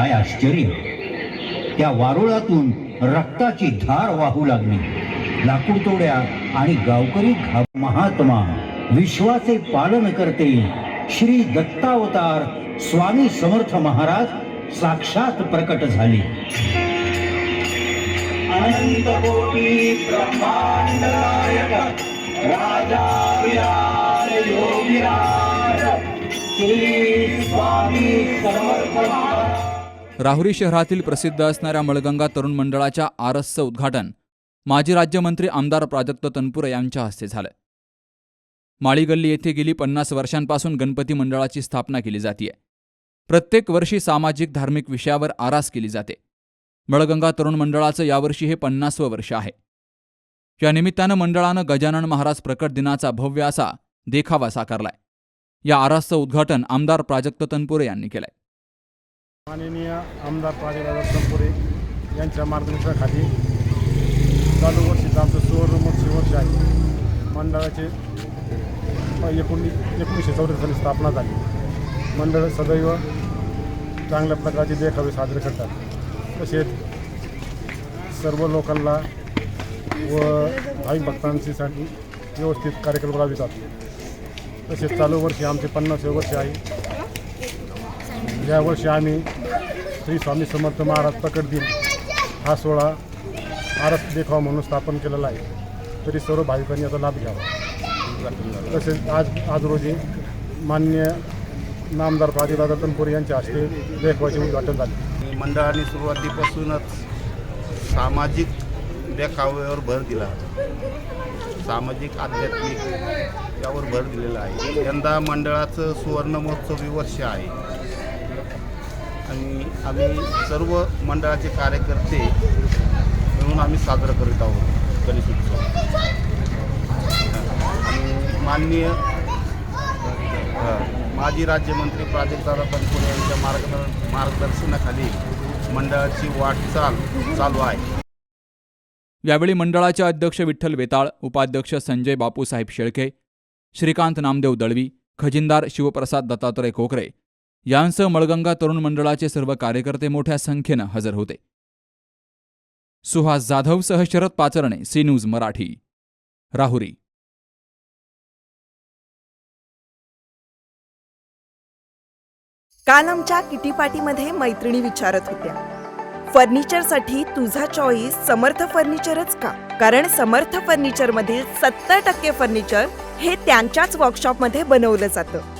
काय आश्चर्य. त्या वारुळातून रक्ताची धार वाहू लागली. लाकूड तोड्या आणि गावकरी घा महात्मा विश्वाचे पालन करते श्री दत्तावतार स्वामी समर्थ महाराज साक्षात प्रकट झाले. अनंत कोटी ब्रह्मांड राजा विराज श्री स्वामी समर्थ महाराज राहुरी शहरातील प्रसिद्ध असणाऱ्या मळगंगा तरुण मंडळाच्या आरसचं उद्घाटन माजी राज्यमंत्री आमदार प्राजक्त तनपुरे यांच्या हस्ते झालं. माळीगल्ली येथे गेली पन्नास वर्षांपासून गणपती मंडळाची स्थापना केली जाते प्रत्येक वर्षी सामाजिक धार्मिक विषयावर आरास केली जाते. मळगंगा तरुण मंडळाचं यावर्षी हे पन्नासवं वर्ष आहे. या निमित्तानं मंडळानं गजानन महाराज प्रकट दिनाचा भव्य असा देखावा साकारलाय. या आरासचं उद्घाटन आमदार प्राजक्त तनपुरे यांनी केलंय. माननीय आमदार प्राजक्ता तंपुरे यांच्या मार्गदर्शनाखाली चालू वर्षीचं आमचं सुवर्णमोत्सवी वर्ष आहे. मंडळाचे एकोणीस एकोणीसशे चौदा साली स्थापना झाली. मंडळ सदैव चांगल्या प्रकारचे देखावे साजरे करतात. तसेच सर्व लोकांना व भाविक भक्तांसाठी व्यवस्थित कार्यक्रम राबवितात. तसेच चालू वर्षी आमचे पन्नासवे वर्ष आहे. यावर्षी आम्ही श्री स्वामी समर्थ महाराज प्रकट दिन हा सोहळा आरस देखावा म्हणून स्थापन केलेला आहे. तरी सर्व भाविकांनी याचा लाभ घ्यावा. तसेच आज आज रोजी मान्य नामदार प्राजदादा तनपुरे यांच्या हस्ते देखावाचे उद्घाटन झाले. मंडळाने सुरुवातीपासूनच सामाजिक देखाव्यावर भर दिला सामाजिक आध्यात्मिक यावर भर दिलेला आहे. यंदा मंडळाचं सुवर्ण महोत्सवी वर्ष आहे. आणि आम्ही सर्व मंडळाचे कार्यकर्ते म्हणून आम्ही साजरं करीत आहोत गणेश उत्सव. आणि माननीय माजी राज्यमंत्री प्राजक्तदादा तनपुरे यांच्या मार्गदर्शन मार्गदर्शनाखाली मंडळाची वाटचाल चालू आहे. यावेळी मंडळाचे अध्यक्ष विठ्ठल वेताळ उपाध्यक्ष संजय बापूसाहेब शेळके श्रीकांत नामदेव दळवी खजिनदार शिवप्रसाद दत्तात्रय कोकरे यांसह मळगंगा तरुण मंडळाचे सर्व कार्यकर्ते मोठ्या संख्येनं हजर होते. सुहास जाधव सह शरद पाचरणे सी न्यूज मराठी. राहुरी. काल आमच्या किटीपाटीमध्ये मैत्रिणी विचारत होत्या. फर्निचरसाठी तुझा चॉईस समर्थ फर्निचरच का? कारण समर्थ फर्निचरमधील सत्तर टक्के फर्निचर हे त्यांच्याच वर्कशॉपमध्ये बनवलं जातं.